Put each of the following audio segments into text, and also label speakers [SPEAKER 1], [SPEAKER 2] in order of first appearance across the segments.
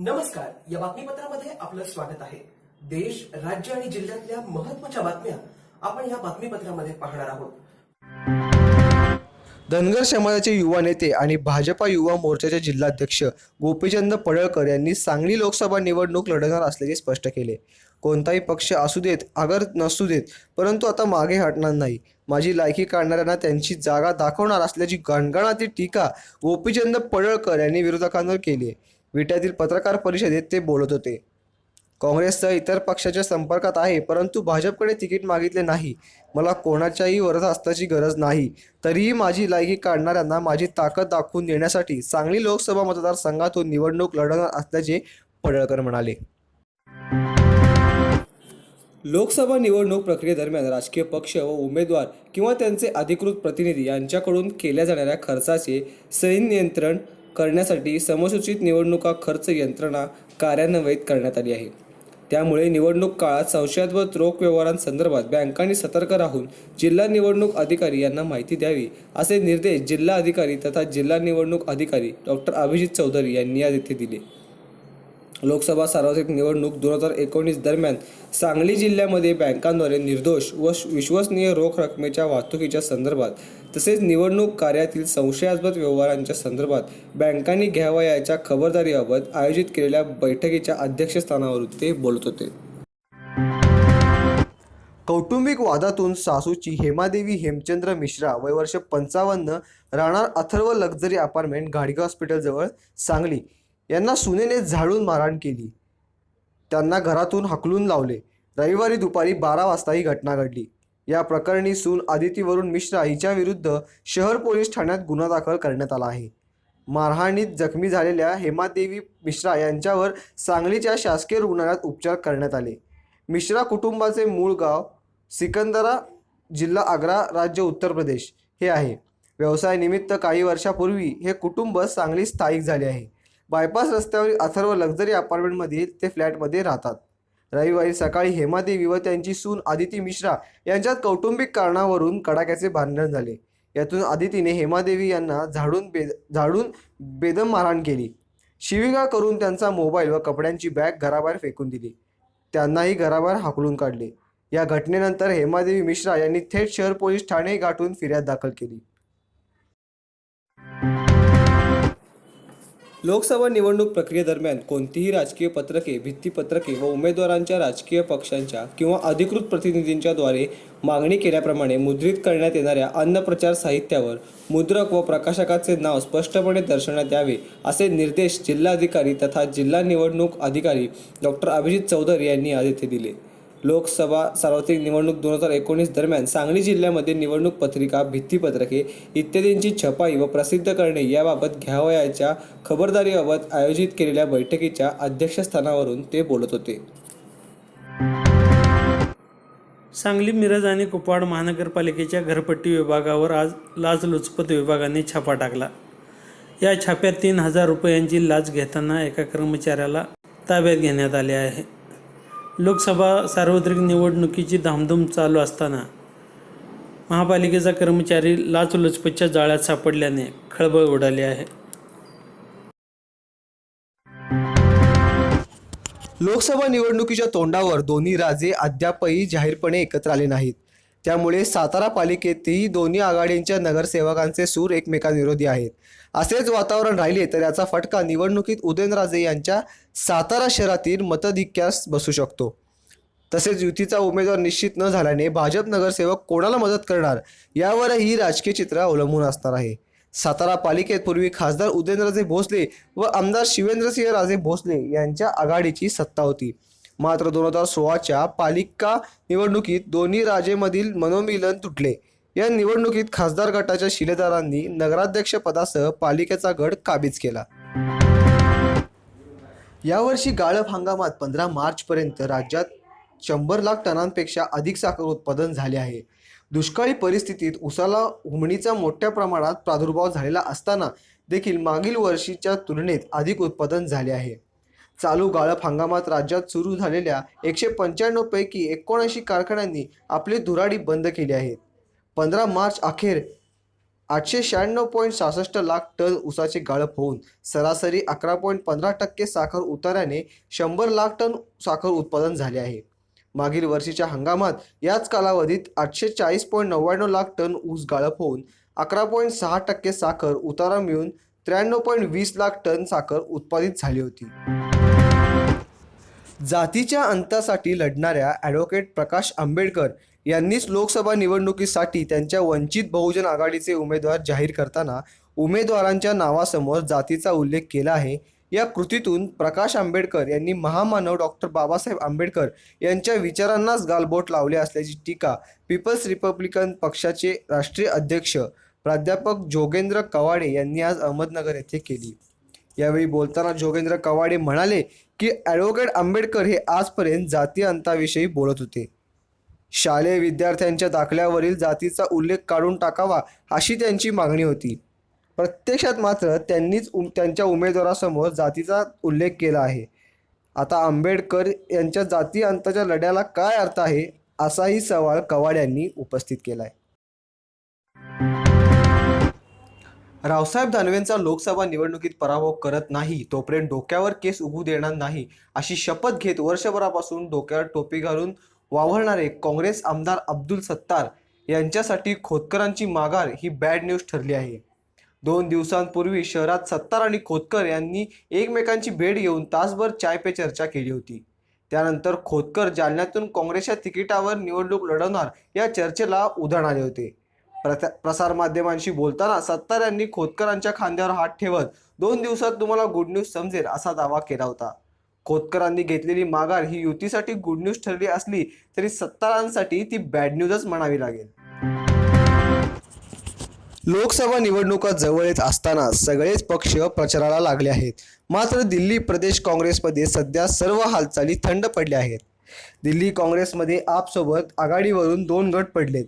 [SPEAKER 1] नमस्कार या बातमीपत्रामध्ये आपलं स्वागत आहे देश राज्य आणि जिल्ह्यातल्या महत्वाच्या बातम्या आपण या बातमीपत्रामध्ये पाहणार आहोत धनगर समाजाचे युवा नेते आणि भाजपा युवा मोर्चाचे जिल्हाध्यक्ष गोपीचंद पडळकर यांनी सांगली लोकसभा निवडणूक लढणार असल्याचे स्पष्ट केले कोणताही पक्ष असू देत अगर नसू देत परंतु आता मागे हटणार नाही माझी लायकी काढणाऱ्यांना त्यांची जागा दाखवणार असल्याची गणगणाती टीका गोपीचंद पडळकर यांनी विरोधकांवर केली आहे विट्यातील पत्रकार परिषदेत ते बोलत होते काँग्रेससह इतर पक्षाच्या संपर्कात आहे परंतु भाजपकडे तिकीट मागितले नाही मला कोणाच्याही वरदहस्ताची गरज नाही तरीही माझी लायकी काढणाऱ्यांना माझी ताकद दाखवून देण्यासाठी सांगली लोकसभा मतदारसंघातून निवडणूक लढवणार असल्याचे पडळकर म्हणाले लोकसभा निवडणूक प्रक्रियेदरम्यान राजकीय पक्ष व उमेदवार किंवा त्यांचे अधिकृत प्रतिनिधी यांच्याकडून केल्या जाणाऱ्या खर्चाचे संनियंत्रण करण्यासाठी समसूचित निवडणुका खर्च यंत्रणा कार्यान्वयित करण्यात आली आहे त्यामुळे निवडणूक काळात संशयास्पद रोख व्यवहारांसंदर्भात बँकांनी सतर्क राहून जिल्हा निवडणूक अधिकारी यांना माहिती द्यावी असे निर्देश जिल्हा अधिकारी तथा जिल्हा निवडणूक अधिकारी डॉक्टर अभिजित चौधरी यांनी आज येथे दिले लोकसभा सार्वत्रिक निवडणूक दोन हजार एकोणीस दरम्यान सांगली जिल्ह्यामध्ये बँकांद्वारे निर्दोष व विश्वसनीय रोख रकमेच्या वाहतुकीच्या संदर्भात तसेच निवडणूक कार्यातील संशयास्पद व्यवहारांच्या संदर्भात बँकांनी घ्यावयाच्या खबरदारीबाबत आयोजित केलेल्या बैठकीच्या अध्यक्षस्थानावर ते बोलत होते कौटुंबिक वादातून सासूची हेमादेवी हेमचंद्र मिश्रा वय वर्ष पंचावन्न राहणार अथर्व लक्झरी अपार्टमेंट घाडगे हॉस्पिटलजवळ सांगली यांना सुनेने झाडून मारहाण केली त्यांना घरातून हकलून लावले रविवारी दुपारी बारा वाजता ही घटना घडली या प्रकरणी सून आदितीवरून मिश्रा हिच्याविरुद्ध शहर पोलीस ठाण्यात गुन्हा दाखल करण्यात आला आहे मारहाणीत जखमी झालेल्या हेमादेवी मिश्रा यांच्यावर सांगलीच्या शासकीय रुग्णालयात उपचार करण्यात आले मिश्रा कुटुंबाचे मूळ गाव सिकंदरा जिल्हा आग्रा राज्य उत्तर प्रदेश हे आहे व्यवसायानिमित्त काही वर्षापूर्वी हे कुटुंब सांगली स्थायिक झाले आहे बायपास रस्त्यावरील अथर्व लक्झरी अपार्टमेंटमध्ये ते फ्लॅटमध्ये राहतात रविवारी सकाळी हेमादेवी व त्यांची सून आदिती मिश्रा यांच्यात कौटुंबिक कारणावरून कडाक्याचे भांडण झाले यातून आदितीने हेमादेवी यांना झाडून बेद झाडून बेदम मारहाण केली शिविगा करून त्यांचा मोबाईल व कपड्यांची बॅग घराबाहेर फेकून दिली त्यांनाही घराबाहेर हाकलून काढले या घटनेनंतर हेमादेवी मिश्रा यांनी थेट शहर पोलीस ठाणे गाठून फिर्याद दाखल केली लोकसभा निवडणूक प्रक्रियेदरम्यान कोणतीही राजकीय पत्रके भित्तीपत्रके व उमेदवारांच्या राजकीय पक्षांच्या किंवा अधिकृत प्रतिनिधींच्याद्वारे मागणी केल्याप्रमाणे मुद्रित करण्यात येणाऱ्या अन्नप्रचार साहित्यावर मुद्रक व प्रकाशकाचे नाव स्पष्टपणे दर्शवण्यात यावे असे निर्देश जिल्हाधिकारी तथा जिल्हा निवडणूक अधिकारी डॉक्टर अभिजित चौधरी यांनी आज येथे दिले लोकसभा सार्वत्रिक निवडणूक दोन हजार एकोणीस दरम्यान सांगली जिल्ह्यामध्ये निवडणूक पत्रिका भित्तीपत्रके इत्यादींची छपाई व प्रसिद्ध करणे याबाबत घ्यावयाच्या खबरदारीबाबत आयोजित केलेल्या बैठकीच्या अध्यक्षस्थानावरून ते बोलत होते सांगली मिरज आणि कुपवाड महानगरपालिकेच्या घरपट्टी विभागावर आज लाचलुचपत विभागाने छापा टाकला या छाप्यात तीन हजार रुपयांची लाच घेताना एका कर्मचाऱ्याला ताब्यात घेण्यात आले आहे लोकसभा सार्वत्रिक निवडणुकीची धामधूम चालू असताना महापालिकेचा कर्मचारी लाचलुचपतच्या जाळ्यात सापडल्याने खळबळ उडाली आहे लोकसभा निवडणुकीच्या तोंडावर दोन्ही राजे अद्यापही जाहीरपणे एकत्र आले नाहीत त्यामुळे सातारा पालिकेतही दोन्ही आघाडींच्या नगरसेवकांचे सूर एकमेकांविरोधी आहेत असेच वातावरण राहिले तर याचा फटका निवडणुकीत उदयनराजे यांच्या सातारा शहरातील मतधिक्यास बसू शकतो तसेच युतीचा उमेदवार निश्चित न झाल्याने भाजप नगरसेवक कोणाला मदत करणार यावरही राजकीय चित्र अवलंबून असणार आहे सातारा पालिकेत पूर्वी खासदार उदयनराजे भोसले व आमदार शिवेंद्रसिंह राजे भोसले यांच्या आघाडीची सत्ता होती मात्र दोन हजार सोळाच्या पालिका निवडणुकीत दोन्ही राजेमधील मनोमिलन तुटले या निवडणुकीत खासदार गटाच्या शिलेदारांनी पदासह पालिकेचा गट काबीज केला यावर्षी गाळप हंगामात पंधरा मार्चपर्यंत राज्यात शंभर लाख टनांपेक्षा अधिक साखर उत्पादन झाले आहे दुष्काळी परिस्थितीत उसाला उमणीचा मोठ्या प्रमाणात प्रादुर्भाव झालेला असताना देखील मागील वर्षीच्या तुलनेत अधिक उत्पादन झाले आहे चालू गाळप हंगामात राज्यात सुरू झालेल्या एकशे पंच्याण्णवपैकी एकोणऐंशी कारखान्यांनी आपली धुराडी बंद केली आहे पंधरा मार्च अखेर आठशे शहाण्णव पॉईंट सहासष्ट लाख टन ऊसाचे गाळप होऊन सरासरी अकरा पॉईंट पंधरा टक्के साखर उताराने शंभर लाख टन साखर उत्पादन झाले आहे मागील वर्षीच्या हंगामात याच कालावधीत आठशे चाळीस पॉईंट नव्याण्णव लाख टन ऊस गाळप होऊन अकरा पॉईंट सहा टक्के साखर उतारा मिळून त्र्याण्णव पॉईंट वीस लाख टन साखर उत्पादित झाली होती जातीच्या अंतासाठी लढणाऱ्या ॲडव्होकेट प्रकाश आंबेडकर यांनीच लोकसभा निवडणुकीसाठी त्यांच्या वंचित बहुजन आघाडीचे उमेदवार जाहीर करताना उमेदवारांच्या नावासमोर जातीचा उल्लेख केला आहे या कृतीतून प्रकाश आंबेडकर यांनी महामानव डॉक्टर बाबासाहेब आंबेडकर यांच्या विचारांनाच गालबोट लावले असल्याची टीका पीपल्स रिपब्लिकन पक्षाचे राष्ट्रीय अध्यक्ष प्राध्यापक जोगेंद्र कवाडे यांनी आज अहमदनगर येथे केली यावेळी बोलताना जोगेंद्र कवाडे म्हणाले की ॲडव्होकेट आंबेडकर हे आजपर्यंत जातीय अंताविषयी बोलत होते शालेय विद्यार्थ्यांच्या दाखल्यावरील जातीचा उल्लेख काढून टाकावा अशी त्यांची मागणी होती प्रत्यक्षात मात्र त्यांनीच उ त्यांच्या उमेदवारासमोर जातीचा उल्लेख केला आहे आता आंबेडकर यांच्या जातीय अंताच्या लढ्याला काय अर्थ आहे असाही सवाल कवाड यांनी उपस्थित केला आहे रावसाहेब दानवेंचा लोकसभा निवडणुकीत पराभव करत नाही तोपर्यंत डोक्यावर केस उभू देणार नाही अशी शपथ घेत वर्षभरापासून डोक्यावर टोपी घालून वावरणारे काँग्रेस आमदार अब्दुल सत्तार यांच्यासाठी खोतकरांची माघार ही बॅड न्यूज ठरली आहे दोन दिवसांपूर्वी शहरात सत्तार आणि खोतकर यांनी एकमेकांची भेट घेऊन तासभर चाय पे चर्चा केली होती त्यानंतर खोतकर जालन्यातून काँग्रेसच्या तिकिटावर निवडणूक लढवणार या चर्चेला उधाण आले होते प्रसारमाध्यमांशी बोलताना सत्तार यांनी खोतकरांच्या खांद्यावर हात ठेवत दोन दिवसात तुम्हाला गुड न्यूज समजेल असा दावा केला होता खोतकरांनी घेतलेली माघार ही युतीसाठी गुड न्यूज ठरली असली तरी सत्तारांसाठी ती बॅड न्यूजच म्हणावी लागेल लोकसभा निवडणुका जवळ येत असताना सगळेच पक्ष प्रचाराला लागले आहेत मात्र दिल्ली प्रदेश काँग्रेसमध्ये सध्या सर्व हालचाली थंड पडल्या आहेत दिल्ली काँग्रेसमध्ये आपसोबत आघाडीवरून दोन गट पडलेत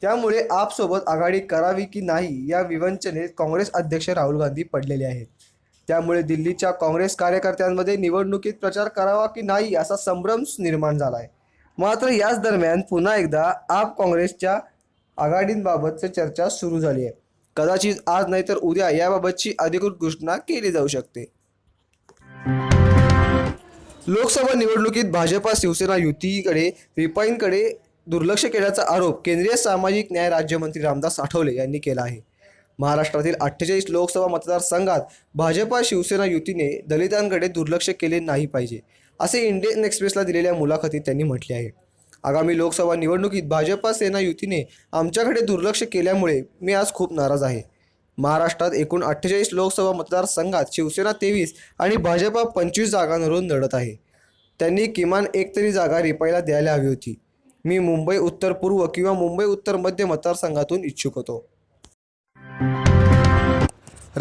[SPEAKER 1] त्यामुळे आपसोबत आघाडी करावी की नाही या विवंचनेत काँग्रेस अध्यक्ष राहुल गांधी पडलेले आहेत त्यामुळे दिल्लीच्या काँग्रेस कार्यकर्त्यांमध्ये निवडणुकीत प्रचार करावा की नाही असा संभ्रम निर्माण झाला आहे मात्र याच दरम्यान पुन्हा एकदा आप काँग्रेसच्या आघाडींबाबतची चर्चा सुरू झाली आहे कदाचित आज नाही तर उद्या याबाबतची अधिकृत घोषणा केली जाऊ शकते लोकसभा निवडणुकीत भाजपा शिवसेना युतीकडे रिपाईंकडे दुर्लक्ष केल्याचा आरोप केंद्रीय सामाजिक न्याय राज्यमंत्री रामदास आठवले यांनी केला आहे महाराष्ट्रातील अठ्ठेचाळीस लोकसभा मतदारसंघात भाजपा शिवसेना युतीने दलितांकडे दुर्लक्ष केले नाही पाहिजे असे इंडियन एक्सप्रेसला दिलेल्या मुलाखतीत त्यांनी म्हटले आहे आगामी लोकसभा निवडणुकीत भाजपा सेना युतीने आमच्याकडे दुर्लक्ष केल्यामुळे मी आज खूप नाराज आहे महाराष्ट्रात एकूण अठ्ठेचाळीस लोकसभा मतदारसंघात शिवसेना तेवीस आणि भाजपा पंचवीस जागांवरून लढत आहे त्यांनी किमान एकतरी जागा रिपाईला द्यायला हवी होती मी मुंबई उत्तर पूर्व किंवा मुंबई उत्तर मध्य मतदारसंघातून इच्छुक होतो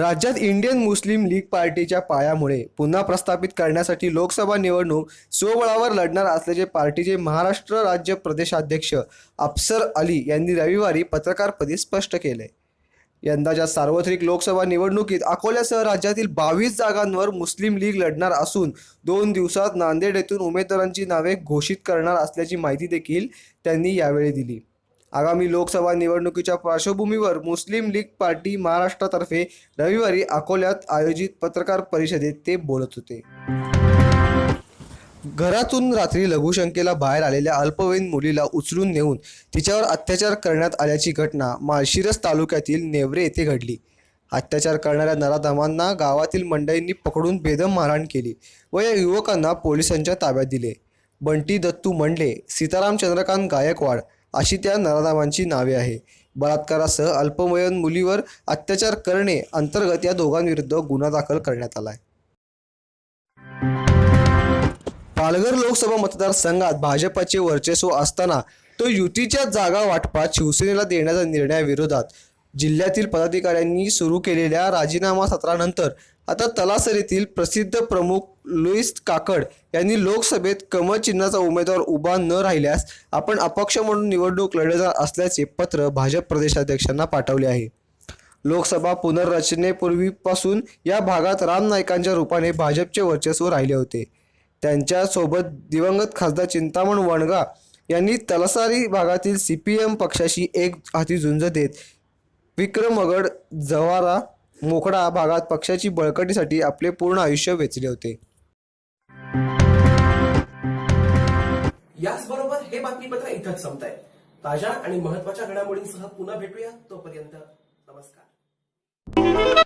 [SPEAKER 1] राज्यात इंडियन मुस्लिम लीग पार्टीच्या पायामुळे पुन्हा प्रस्थापित करण्यासाठी लोकसभा निवडणूक स्वबळावर लढणार असल्याचे पार्टीचे महाराष्ट्र राज्य प्रदेशाध्यक्ष अफसर अली यांनी रविवारी पत्रकारपदी स्पष्ट केले यंदाच्या सार्वत्रिक लोकसभा निवडणुकीत अकोल्यासह राज्यातील बावीस जागांवर मुस्लिम लीग लढणार असून दोन दिवसात नांदेड येथून उमेदवारांची नावे घोषित करणार असल्याची माहिती देखील त्यांनी यावेळी दिली आगामी लोकसभा निवडणुकीच्या पार्श्वभूमीवर मुस्लिम लीग पार्टी महाराष्ट्रातर्फे रविवारी अकोल्यात आयोजित पत्रकार परिषदेत ते बोलत होते घरातून रात्री लघुशंकेला बाहेर आलेल्या अल्पवयीन मुलीला उचलून नेऊन तिच्यावर अत्याचार करण्यात आल्याची घटना माळशिरस तालुक्यातील नेवरे येथे घडली अत्याचार करणाऱ्या नराधमांना गावातील मंडळींनी पकडून बेदम मारहाण केली व या युवकांना पोलिसांच्या ताब्यात दिले बंटी दत्तू मंडले सीताराम चंद्रकांत गायकवाड अशी त्या नराधमांची नावे आहे बलात्कारासह अल्पवयीन मुलीवर अत्याचार करणे अंतर्गत या दोघांविरुद्ध गुन्हा दाखल करण्यात आला आहे पालघर लोकसभा मतदारसंघात भाजपाचे वर्चस्व असताना तो युतीच्या जागा वाटपात शिवसेनेला देण्याच्या निर्णयाविरोधात जिल्ह्यातील पदाधिकाऱ्यांनी सुरू केलेल्या राजीनामा सत्रानंतर आता तलासरीतील प्रसिद्ध प्रमुख लुईस काकड यांनी लोकसभेत कमळ चिन्हाचा उमेदवार उभा न राहिल्यास आपण अपक्ष म्हणून निवडणूक लढणार असल्याचे पत्र भाजप प्रदेशाध्यक्षांना पाठवले आहे लोकसभा पुनर्रचनेपूर्वीपासून या भागात राम नाईकांच्या रूपाने भाजपचे वर्चस्व राहिले होते त्यांच्या सोबत दिवंगत खासदार चिंतामण वणगा यांनी तलासारी भागातील सीपीएम पक्षाशी एक हाती झुंज देत विक्रमगड जवारा मोकडा भागात पक्षाची बळकटीसाठी आपले पूर्ण आयुष्य वेचले होते याचबरोबर हे बातमीपत्र इथंच संपत आहे ताज्या आणि महत्वाच्या घडामोडींसह पुन्हा भेटूया तोपर्यंत नमस्कार